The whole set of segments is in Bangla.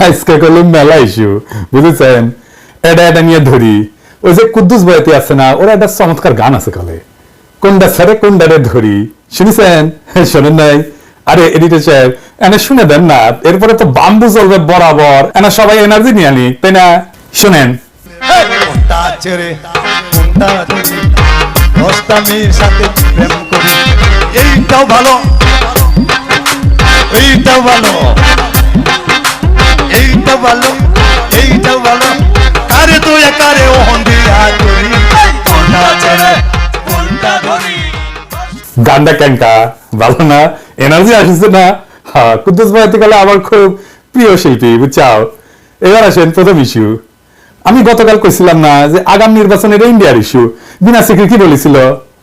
আজকে করলাম মেলা ইস্যু বুঝেছেন? এটা এটা নিয়ে ধরি। ওই যে কুদ্দুস বয়াতি আছে না, ওরা একটা চমৎকার গান আছে কলে কোনটা ছেড়ে কোনটারে ধরি। শুনেছেন? শোনেন নাই। আরে এডিটর সাহেব, এনে শুনে দেন না। এরপরে তো বাম্বু চলবে বরাবর। এনা সবাই এনার্জি নিয়ে আনি, তাই না? শুনেন। কোনটা কোনটা এইটাও ভালো। এইটাও ভালো। ভালো এইটাও ভালো। কারে তো একারে ওহন দিয়া করি। কোনটা কোনটা ধরি? গানটা ক্যাঙ্কা ভালো না? এনার্জি আসছে না? হ্যাঁ কুদ্দুস বয়াতি কালে আমার খুব প্রিয় শিল্পী বুঝছাও? এবার আসেন প্রথম ইস্যু আমি গতকাল কইছিলাম না যে আগাম নির্বাচনের ইন্ডিয়ার ইস্যু বিনা সিক্রি কি বলেছিল?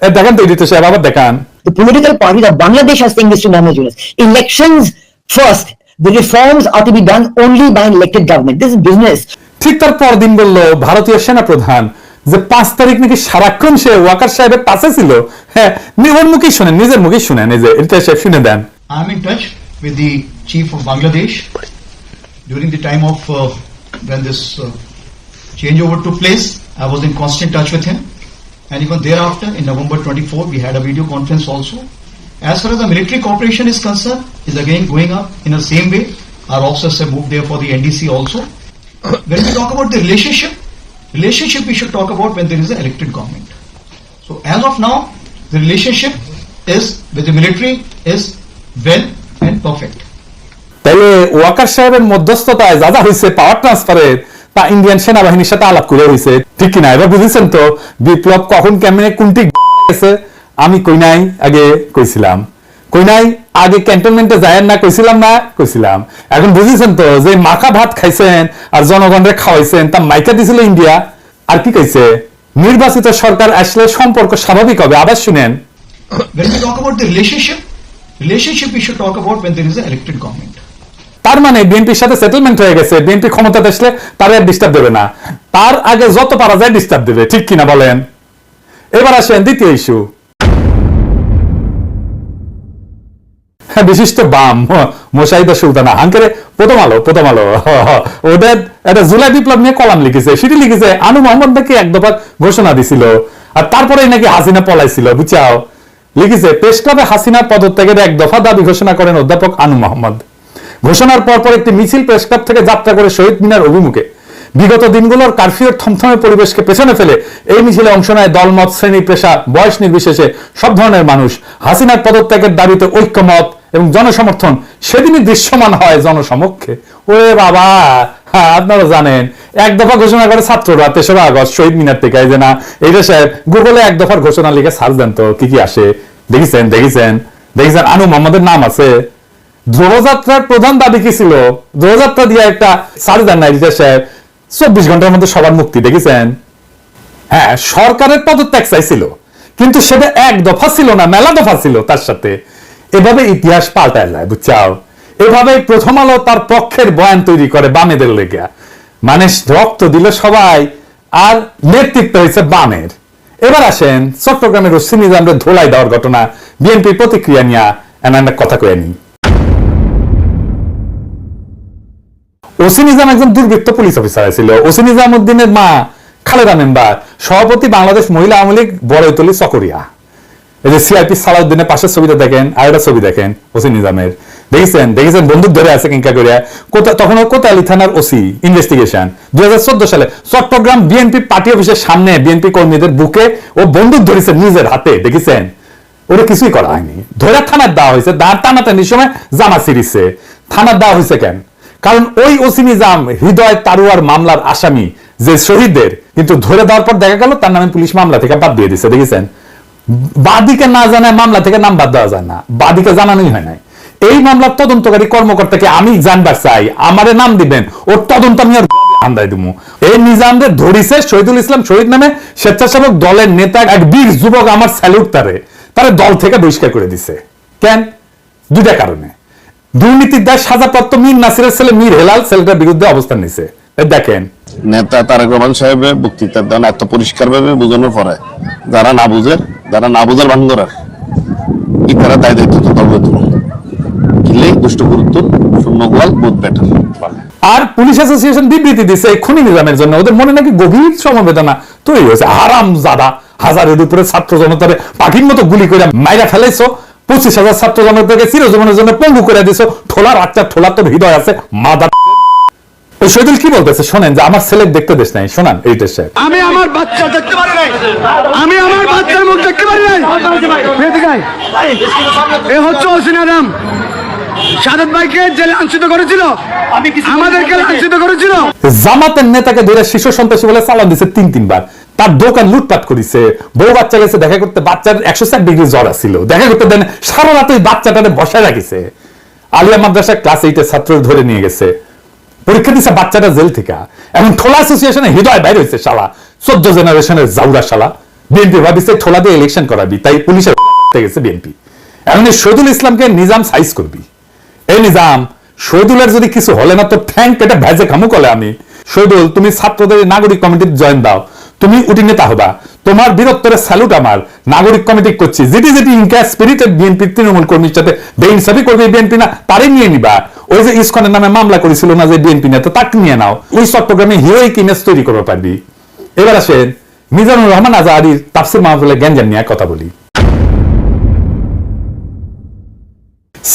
এ দেখান তো এডিটর সাহেব আবার দেখান। The political parties of Bangladesh are saying this to Mohammed Yunus. Elections first. The reforms are to be done only by an elected government. This is business. ঠিক তার পরদিন বলল ভারতীয় সেনা প্রধান যে পাঁচ তারিখ নাকি সারাক্ষণ সে ওয়াকার সাহেবের পাশে ছিল হ্যাঁ ওর মুখেই শুনেন নিজের মুখেই শুনেন এই যে এডিটর সাহেব শুনে দেন I'm in touch with the chief of Bangladesh during the time of uh, when this uh, changeover took place. I was in constant touch with him, and even thereafter, in November 24, we had a video conference also. As far as the military cooperation is concerned, is again going up in the same way. Our officers have moved there for the NDC also. when we talk about the relationship, relationship we should talk about when there is an elected government. So as of now, the relationship is with the military is well and perfect. তাহলে ওয়াকার সাহেবের মধ্যস্থতায় যা যা হয়েছে পাওয়ার ট্রান্সফারের তা ইন্ডিয়ান সেনাবাহিনীর সাথে আলাপ করে হয়েছে ঠিক কিনা এবার বুঝেছেন তো বিপ্লব কখন কেমনে কোনটি গেছে আমি কই নাই? আগে কইছিলাম। কই নাই? আগে ক্যান্টনমেন্টে যায় না কইছিলাম না কইছিলাম। এখন বুঝেছেন তো যে মাখা ভাত খাইছেন আর জনগণরে খাওয়াইছেন তা মাইকা দিছিল ইন্ডিয়া। আর কি কইছে? নির্বাচিত সরকার আসলে সম্পর্ক স্বাভাবিক হবে। আবার শুনেন। When we talk about the relationship, relationship we should talk about when there is an elected government. তার মানে বিএনপির সাথে সেটেলমেন্ট হয়ে গেছে। বিএনপি ক্ষমতাতে আসলে তার আর ডিস্টার্ব দেবে না। তার আগে যত পারা যায় ডিস্টার্ব দেবে। ঠিক কিনা বলেন? এবার আসেন দ্বিতীয় ইস্যু বিশিষ্ট বাম মোশাহিদা সুলতানা। হাঙ্কেরে প্রথম আলো প্রথম আলো। ওদের একটা জুলাই বিপ্লব নিয়ে কলাম লিখেছে, সেটি লিখেছে, আনু মোহাম্মদ নাকি এক দফা ঘোষণা দিছিল। আর তারপরে নাকি হাসিনা পলাইছিল, বুঝাও। লিখেছে, প্রেস ক্লাবে হাসিনা পদত্যাগের এক দফা দাবি ঘোষণা করেন অধ্যাপক আনু মোহাম্মদ। ঘোষণার পরপর একটি মিছিল প্রেস ক্লাব থেকে যাত্রা করে শহীদ মিনার অভিমুখে। বিগত দিনগুলোর কারফিউর থমথমে পরিবেশকে পেছনে ফেলে এই মিছিলে অংশ নেয় দলমত, শ্রেণি, পেশা, বয়স নির্বিশেষে সব ধরনের মানুষ। হাসিনার পদত্যাগের দাবিতে ঐক্যমত এবং জনসমর্থন সেদিনই দৃশ্যমান হয় জনসমক্ষে। ওরে বাবা হ্যাঁ আপনারা জানেন, এক দফা ঘোষণা করে ছাত্ররা তেসরা আগস্ট শহীদ মিনার থেকে এই যে না এইটা সাহেব গুগলে এক দফার ঘোষণা লিখে সার্চ দেন তো, কি কি আসে? দেখেছেন দেখেছেন দেখেছেন, আনু মোহাম্মদের নাম আছে। ধ্রুবযাত্রার প্রধান দাবি কি ছিল? ধ্রুবযাত্রা দিয়ে একটা সার্চ দেন না এডিটর সাহেব চব্বিশ ঘণ্টার মধ্যে সবার মুক্তি, দেখেছেন? হ্যাঁ সরকারের পদত্যাগ চাইছিল, কিন্তু সেটা এক দফা ছিল না, মেলা দফা ছিল তার সাথে। এভাবে ইতিহাস পাল্টায় যায় বুঝছাও? এভাবে প্রথম আলো তার পক্ষের বয়ান তৈরি করে বামেদের লেগে মানে রক্ত দিল সবাই, আর নেতৃত্ব হয়েছে বামের। এবার আসেন চট্টগ্রামের রশ্মি ধোলাই দেওয়ার ঘটনা, বিএনপির প্রতিক্রিয়া নিয়ে এমন একটা কথা কয়ে নি ওসি নিজাম একজন দুর্বৃত্ত পুলিশ অফিসার ছিল ওসি নিজামুদ্দিনের মা খালেদা মেম্বার, সভাপতি বাংলাদেশ মহিলা আওয়ামী লীগ বড়ইতলি চকরিয়া। এই যে সিআরপি সালাউদ্দিনের পাশের ছবিটা দেখেন আর একটা ছবি দেখেন, ওসি নিজামের। দেখেছেন? দেখেছেন? বন্দুক ধরে আছে কিংকা করিয়া। কোথা তখন কোতালি থানার ওসি ইনভেস্টিগেশন দুই সালে চট্টগ্রাম বিএনপি পার্টি অফিসের সামনে বিএনপি কর্মীদের বুকে ও বন্দুক ধরেছে নিজের হাতে, দেখেছেন? ওরা কিছুই করা হয়নি। ধরে থানার দেওয়া হয়েছে দাঁড় টানাটানির সময় জামা সিরিছে থানার দেওয়া হয়েছে কেন? কারণ ওই ওসি নিজাম হৃদয় তারুয়ার মামলার আসামি, যে শহীদদের, কিন্তু ধরে দেওয়ার পর দেখা গেল তার নামে পুলিশ মামলা থেকে বাদ দিয়ে দিচ্ছে দেখেছেন? বাদিকে না জানায় মামলা থেকে নাম বাদ দেওয়া যায় না। বাদিকে জানানোই হয় নাই। এই মামলার তদন্তকারী কর্মকর্তাকে আমি জানবার চাই। আমারে নাম দিবেন, ওর তদন্ত আমি আর দিব এই নিজামদের ধরিছে শহীদুল ইসলাম, শহীদ নামে স্বেচ্ছাসেবক দলের নেতা এক বীর যুবক আমার স্যালুট তারে। দল থেকে বহিষ্কার করে দিছে। কেন? কারণে। দুর্নীতির দায় সাজাপ্রাপ্ত মীর নাসিরের ছেলে মীর হেলাল, ছেলেটার বিরুদ্ধে অবস্থান নিছে। দেখেন। নেতা তারেক রহমান সাহেবের বক্তৃতার দেন এত পরিষ্কার ভাবে বোঝানোর পরে যারা না বুঝের যারা না বুঝার ভান করার ইতারা দায় দায়িত্ব তো তবে তুলুন কিলে দুষ্ট গুরুত্ব শূন্য গোয়াল বোধ বেটার আর পুলিশ অ্যাসোসিয়েশন বিবৃতি দিছে এই খুনি নিজামের জন্য। ওদের মনে নাকি গভীর সমবেদনা তৈরি হয়েছে। আরাম জাদা হাজারের উপরে ছাত্র জনতারে পাখির মতো গুলি করে মাইরা ফেলাইছো। পঁচিশ হাজার ছাত্র জনতাকে চিরজীবনের জন্য পঙ্গু করে দিছো। ঠোলার আচ্ছা ঠোলার তোর হৃদয় আছে মাদার। ওই শহীদুল কি বলতেছে? শোনেন যে আমার ছেলে দেখতে দেশ নাই। শোনান এইটার সাহেব আমি আমার বাচ্চা দেখতে পারি নাই। আমি আমার বাচ্চার মুখ দেখতে পারি নাই এদিকে আয়। এ হচ্ছে ওসিনারাম সাদত ভাইকে জেলে লাঞ্ছিত করেছিল। আমাদেরকে লাঞ্ছিত করেছিল। জামাতের নেতাকে ধরে শিশু সন্ত্রাসী বলে চালান দিছে তিন তিনবার। তার দোকান লুটপাট করেছে। বউ বাচ্চা গেছে দেখা করতে বাচ্চার একশো ষাট ডিগ্রি জ্বর আসছিল দেখা করতে দেন সারা রাত ওই বাচ্চাটারে বসায় রাখিছে। আলিয়া মাদ্রাসা ক্লাস এইটের ছাত্র ধরে নিয়ে গেছে। পরীক্ষা দিচ্ছে বাচ্চাটা জেল থেকে। এখন ঠোলা অ্যাসোসিয়েশনে হৃদয় বাইরে হয়েছে শালা। চোদ্দ জেনারেশনের জাউরা শালা। বিএনপি ভাবিছে ঠোলা দিয়ে ইলেকশন করাবি, তাই পুলিশের গেছে বিএনপি। এখন শহীদুল ইসলামকে নিজাম সাইজ করবি। এই নিজাম, শহীদুলের যদি কিছু হলে না, তো থ্যাংক এটা ভেজে খামু কলে আমি। শহীদুল, তুমি ছাত্রদের নাগরিক কমিটির জয়েন দাও। তুমি উঠি নেতা হবা। তোমার বীরত্বের স্যালুট আমার। নাগরিক কমিটি করছি। যেটি যেটি ইনকা স্পিরিটেড বিএনপি, তৃণমূল কর্মীর সাথে বেইনসাফি করবে বিএনপি না তারে নিয়ে নিবা। ওই যে ইসকনের নামে মামলা করেছিল না যে বিএনপি নেতা, তাকে নিয়ে নাও। ওই চট্টগ্রামে হিরোইক ইমেজ তৈরি করতে পারবি। এবার আসেন মিজানুর রহমান আজাহারির তাফসির মাহফিলে গ্যাঞ্জাম নিয়ে কথা বলি।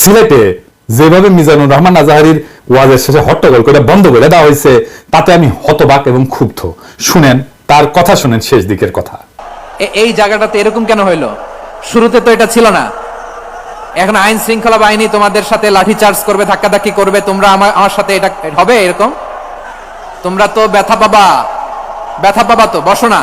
সিলেটে যেভাবে মিজানুর রহমান আজাহারির ওয়াজের শেষে হট্টগোল করে বন্ধ করে দেওয়া হয়েছে, তাতে আমি হতবাক এবং ক্ষুব্ধ। শুনেন, তার কথা শুনেন শেষ দিকের কথা। এই জায়গাটাতে এরকম কেন হইল? শুরুতে তো এটা ছিল না। এখন আইন শৃঙ্খলা বাহিনী তোমাদের সাথে লাঠি চার্জ করবে, ধাক্কাধাক্কি করবে, তোমরা আমার আমার সাথে এটা হবে এরকম? তোমরা তো ব্যথা পাবা। ব্যথা পাবা তো, বসো না।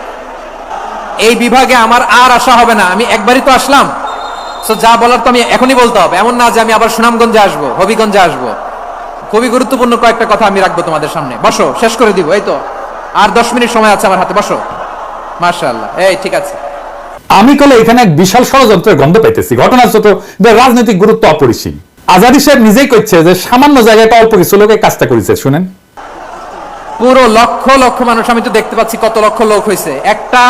এই বিভাগে আমার আর আসা হবে না। আমি একবারই তো আসলাম। সো যা বলার তো আমি এখনই বলতে হবে। এমন না যে আমি আবার সুনামগঞ্জে আসব হবিগঞ্জে আসব। খুবই গুরুত্বপূর্ণ কয়েকটা কথা আমি রাখব তোমাদের সামনে। বসো শেষ করে দিব এই তো। আর দশ মিনিট সময় আছে আমার হাতে বসো। মার্শাল্লাহ এই ঠিক আছে। আমি কলে এখানে এক বিশাল ষড়যন্ত্রের গন্ধ পাইতেছি। ঘটনা ছোট রাজনৈতিক গুরুত্ব অপরিসীম। আজাদি সাহেব নিজেই করছে যে সামান্য জায়গাটা অল্প কিছু লোকে কাজটা করেছে শুনেন। পুরো লক্ষ লক্ষ মানুষ আমি তো দেখতে পাচ্ছি কত লক্ষ লোক হয়েছে একটা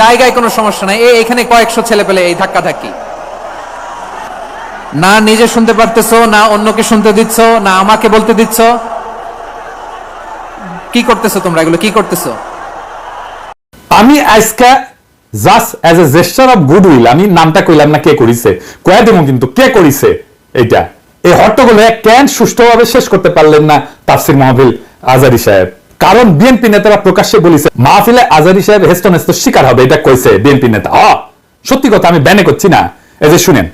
জায়গায় কোনো সমস্যা নাই। এখানে কয়েকশো ছেলে পেলে এই ধাক্কা ধাক্কি না নিজে শুনতে পারতেছো, না অন্যকে শুনতে দিচ্ছ, না আমাকে বলতে দিচ্ছ। কি করতেছো তোমরা এগুলো? কি করতেছো? আমি আজকে just as a gesture of goodwill আমি নামটা কইলাম না কে করিছে কয়ে দেবো কিন্তু কে করিছে এটা এই হট্টগোলে কেন সুষ্ঠুভাবে শেষ করতে পারলেন না তাফসির মাহফিল আজারি সাহেব? কারণ বিএনপি নেতারা প্রকাশ্যে বলেছে, মাহফিলে আজারি সাহেব হেস্ত নেস্ত শিকার হবে, এটা কইছে বিএনপি নেতা। হ সত্যি কথা আমি ব্যানে করছি না। এই যে শুনেন।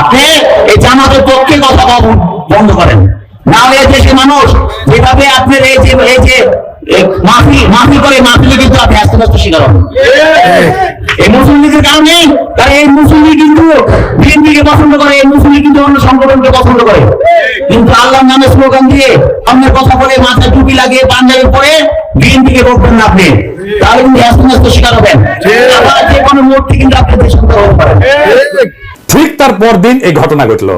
আপনি এই হলে মানুষ যেভাবে আপনার এই যে এই যে মাফি মাফি করে কিন্তু আপনি আস্তে আস্তে হবেন। এই মুসলিম লীগের কারণে এই মুসলিম লীগ কিন্তু বিএনপিকে পছন্দ করে, এই মুসলিম লীগ কিন্তু অন্য সংগঠনকে পছন্দ করে। কিন্তু আল্লাহর নামে স্লোগান দিয়ে কথা বলে মাথায় টুপি লাগিয়ে পাঞ্জাবি পরে বিএনপিকে না আপনি। তাহলে কিন্তু আস্তে আস্তে হবেন। যে কোনো কিন্তু আপনি দেশান্তর হতে পারেন। ঠিক তার পরদিন এই ঘটনা ঘটলো।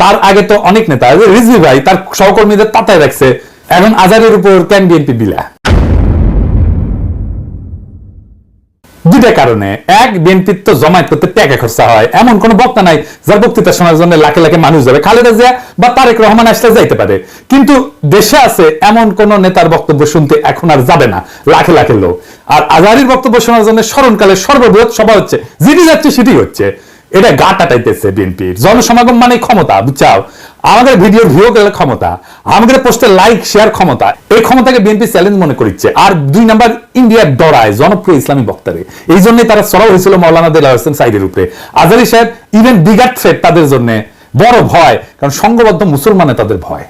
তার আগে তো অনেক নেতা রিজভি ভাই, তার সহকর্মীদের তাতায় রাখছে এখন আজারের উপর কেন বিএনপি দিলা? দুটা কারণে। এক বিএনপির তো জমায়েত করতে টাকা খরচা হয়। এমন কোন বক্তা নাই যার বক্তৃতা শোনার জন্য লাখে লাখে মানুষ যাবে। খালেদা জিয়া বা তারেক রহমান আসলে যাইতে পারে। কিন্তু দেশে আছে এমন কোন নেতার বক্তব্য শুনতে এখন আর যাবে না। লাখে লাখে লোক। আর আজারির বক্তব্য শোনার জন্য স্মরণকালে সর্ববৃহৎ সভা হচ্ছে। যেটি যাচ্ছে সেটি হচ্ছে। এটা গা টাটাইতেছে বিএনপির। জনসমাগম মানে ক্ষমতা, বুঝছাও? আমাদের ভিডিওর ভিউ গেলে ক্ষমতা, আমাদের পোস্টে লাইক শেয়ার ক্ষমতা। এই ক্ষমতাকে বিএনপি চ্যালেঞ্জ মনে করিচ্ছে। আর দুই নাম্বার ইন্ডিয়ার ডরায়, জনপ্রিয় ইসলামী বক্তারে। এই জন্যই তারা চড়াও হয়েছিল মৌলানা দেলা হোসেন সাইদের উপরে। আজারি সাহেব ইভেন বিগার থ্রেট তাদের জন্য বড় ভয়, কারণ সংঘবদ্ধ মুসলমানে তাদের ভয়।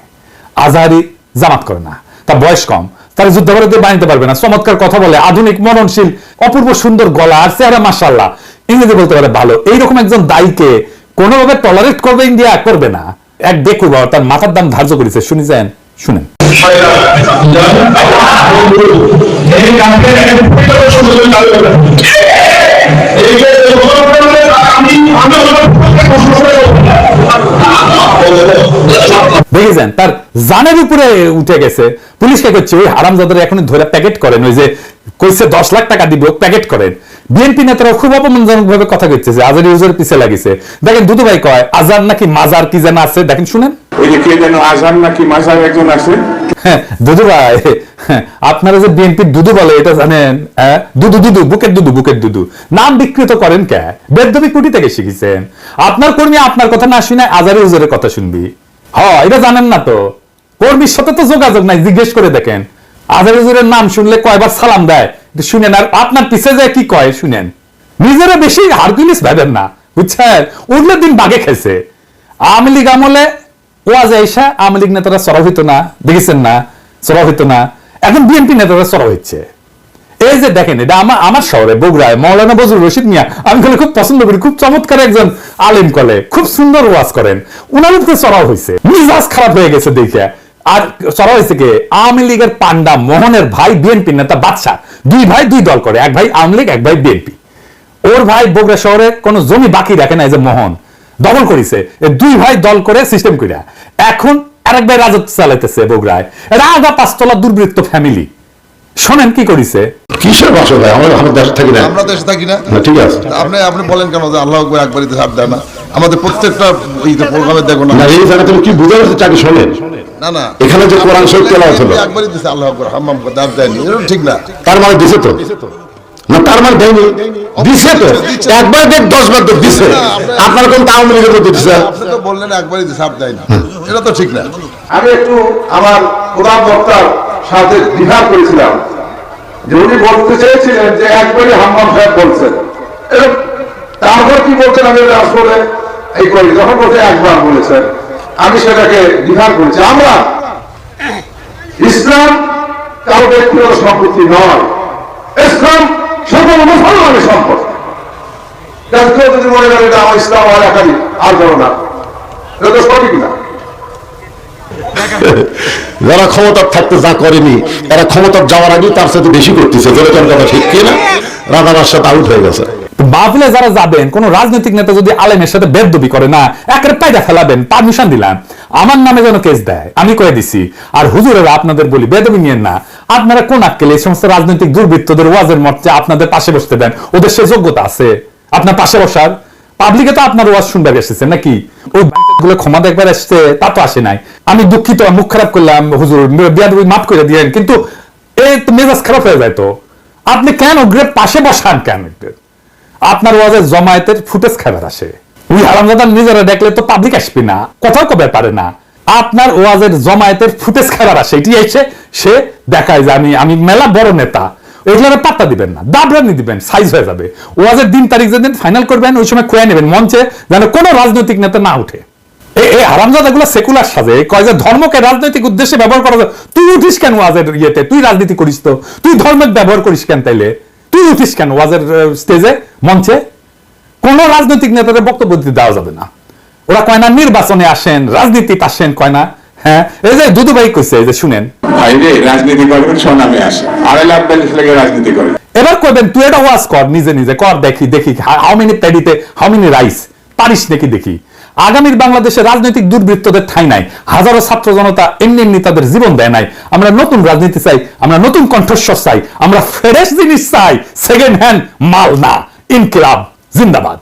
আজারি জামাত করে না, তার বয়স কম, তারা যুদ্ধাপরাধী বানাইতে পারবে না। চমৎকার কথা বলে, আধুনিক মননশীল অপূর্ব সুন্দর গলা আর চেহারা মাসাল্লাহ ইংরেজি বলতে পারে ভালো। এইরকম একজন দায়ীকে কোনোভাবে টলারেট করবে ইন্ডিয়া করবে না। এক দেখু বাবা, তার মাথার দাম ধার্য করেছে। শুনেছেন শুনেন। দেখেছেন? তার জানের উপরে উঠে গেছে। পুলিশকে করছে ওই হারামজাদার এখন ধরে প্যাকেট করেন। ওই যে কইছে দশ লাখ টাকা দিব প্যাকেট করেন। বিএনপি নেতারা খুব অপমানজনক ভাবে কথা কইছে যে আজার ইউজের পিছে লাগিছে। দেখেন দুদু ভাই কয় আজার নাকি মাজার কি যেন আছে? দেখেন শুনেন। ওই যে কে যেন আজান নাকি মাজার একজন আছে? দুদু ভাই আপনারা যে বিএনপির দুদু বলে এটা জানেন? দুদু দুদু বুকের দুদু বুকের দুদু। নাম বিকৃত করেন কে? বেদবি কুটি থেকে শিখেছেন। আপনার কর্মী আপনার কথা না শুনে আজারি হুজুরের কথা শুনবি। এটা জানেন না তো। কর্মীর সাথে তো যোগাযোগ নাই, জিজ্ঞেস করে দেখেন। আজারি হুজুরের নাম শুনলে কয়বার সালাম দেয় শুনেন, আর আপনার পিছে যায় কি কয়, শুনেন। নিজেরা বেশি হারকুলিস ভাবেন না, বুঝছেন? উঠলে দিন বাগে খেছে আওয়ামী লীগ আমলে ওয়াজে এসা আওয়ামী লীগ নেতারা সরব হইতো না, দেখেছেন না? সরব হইতো না। এখন বিএনপি নেতারা সরব হচ্ছে এই যে দেখেন, এটা আমার আমার শহরে, বগুড়ায়, মৌলানা বজরুল রশিদ মিয়া, আমি কলে খুব পছন্দ করি, খুব চমৎকার একজন আলিম কলে, খুব সুন্দর ওয়াজ করেন। ওনার উপরে চড়াও হয়েছে মিজাজ খারাপ হয়ে গেছে দেখে আর চড়া হয়েছে কে? আওয়ামী লীগের পান্ডা মোহনের ভাই বিএনপি নেতা বাদশাহ, দুই ভাই, দুই দল করে, এক ভাই আওয়ামী লীগ, এক ভাই বিএনপি। ওর ভাই বগুড়া শহরে কোনো জমি বাকি রাখে না, এই যে মোহন। দখল করেছে দুই ভাই দল করে সিস্টেম কইরা। এখন আরেক ভাই রাজত্ব চালাইতেছে বগুড়ায়। রাজা পাঁচতলা দুর্বৃত্ত ফ্যামিলি শোনেন কি করিছে? কিসের বাসা ভাই? আমরা আমার দেশে থাকি না। আমরা দেশে থাকি না। না, ঠিক আছে। আপনি আপনি বলেন কেন যে আল্লাহ আকবর একবারই তো হাত দেয় না? আমাদের প্রত্যেকটা প্রোগ্রামে দেখো না। না এই জায়গা তুমি কি চাকরি শোনেন। না না। এখানে যে কোরআন শরীফ তেলাওয়াত হলো। একবারই দিছে আল্লাহ আকবর হাম্মাম করে দাঁত দেয়নি। এরকম ঠিক না। তার মানে দিছে তো? না তার মানে দেয়নি। দিছে তো? একবার দেখ দশ বার তো দিছে আপনার কোন লীগের মধ্যে দিছে? আপনি তো বললেন একবারই দিছে হাত দেয়নি এটা তো ঠিক না। আমি একটু আমার প্রধান বক্তার সাথে বিহার করেছিলাম। যে উনি বলতে চেয়েছিলেন যে একবারই হাম্মাম সাহেব বলছেন। তারপর কি বলছেন আমি আসলে এই করি, যখন বলছে একবার বলেছেন, আমি সেটাকে বিহার করেছি। আমরা ইসলাম কারও ব্যক্তিগত সম্পত্তি নয়। ইসলাম সকল মুসলমানের সম্পদ কেউ যদি মনে করে এটা আমার ইসলাম আর একাধিক, আর করো না। এটা সঠিক না। যারা ক্ষমতার থাকতে যা করেনি এরা ক্ষমতার যাওয়ার আগে তার সাথে বেশি করতেছে যেরকম কথা ঠিক কিনা রাধানার সাথে আউট হয়ে গেছে। মাহফিলে যারা যাবেন কোন রাজনৈতিক নেতা যদি আলেমের সাথে বেদবি করে না একের পায়দা ফেলাবেন পারমিশন দিলাম। আমার নামে যেন কেস দেয় আমি কয়ে দিছি। আর হুজুরেরা আপনাদের বলি বেদবি নিয়েন না। আপনারা কোন আক্কেলে এই সমস্ত রাজনৈতিক দুর্বৃত্তদের ওয়াজের মর্চে আপনাদের পাশে বসতে দেন? ওদের সে যোগ্যতা আছে। আপনার পাশে বসার। পাবলিকে তো আপনার ওয়াজ শুনবার এসেছে নাকি? ওই গুলো ক্ষমা দেখবার এসছে, তা তো আসে নাই। আমি দুঃখিত মুখ খারাপ করলাম, হুজুর বিয়াদ মাফ করে দিয়েন, কিন্তু এই তো মেজাজ খারাপ হয়ে যায় তো। আপনি কেন গ্রেপ পাশে বসান কেন আপনার ওয়াজে জমায়েতের ফুটেজ খাবার আসে। ওই হারামজাদা নিজেরা দেখলে তো পাবলিক আসবে না, কথাও কবে পারে না। আপনার ওয়াজের জমায়েতের ফুটেজ খাবার আসে, এটি এসে সে দেখায় যে আমি আমি মেলা বড় নেতা। ওইগুলো পাত্তা দিবেন না দাবরানি দিবেন সাইজ হয়ে যাবে। ওয়াজের দিন তারিখ যেদিন ফাইনাল করবেন ওই সময় খুঁয়ে নেবেন মঞ্চে যেন কোনো রাজনৈতিক নেতা না উঠে। এই এই হারামজাদা গুলো সেকুলার সাজে কয় যে ধর্মকে রাজনৈতিক উদ্দেশ্যে ব্যবহার করা। তুই উঠিস কেন ওয়াজের ইয়েতে? তুই রাজনীতি করিস তো। তুই ধর্মের ব্যবহার করিস কেন তাইলে? তুই উঠিস কেন ওয়াজের স্টেজে মঞ্চে? কোন রাজনৈতিক নেতাদের বক্তব্য দিতে দেওয়া যাবে না। ওরা কয় না, নির্বাচনে আসেন রাজনীতি আসেন, কয় না হ্যাঁ এই যে দুদু ভাই কইছে এই যে শুনেন। বাইরে রাজনীতি করবেন সোনামে আসে। আড়াই লাখ বিয়াল্লিশ লাখের রাজনীতি করে। এবার তুই এটা ওয়াজ কর নিজে নিজে কর দেখি দেখি হাউ মেনি প্যাডিতে হাউ মেনি রাইস পারিস নাকি দেখি? আগামীর বাংলাদেশে রাজনৈতিক দুর্বৃত্তদের ঠাই নাই হাজারো ছাত্র জনতা এমনি এমনি তাদের জীবন দেয় নাই। আমরা নতুন রাজনীতি চাই আমরা নতুন কণ্ঠস্বর চাই আমরা ফ্রেশ জিনিস চাই সেকেন্ড হ্যান্ড মাল না ইনকিলাব জিন্দাবাদ।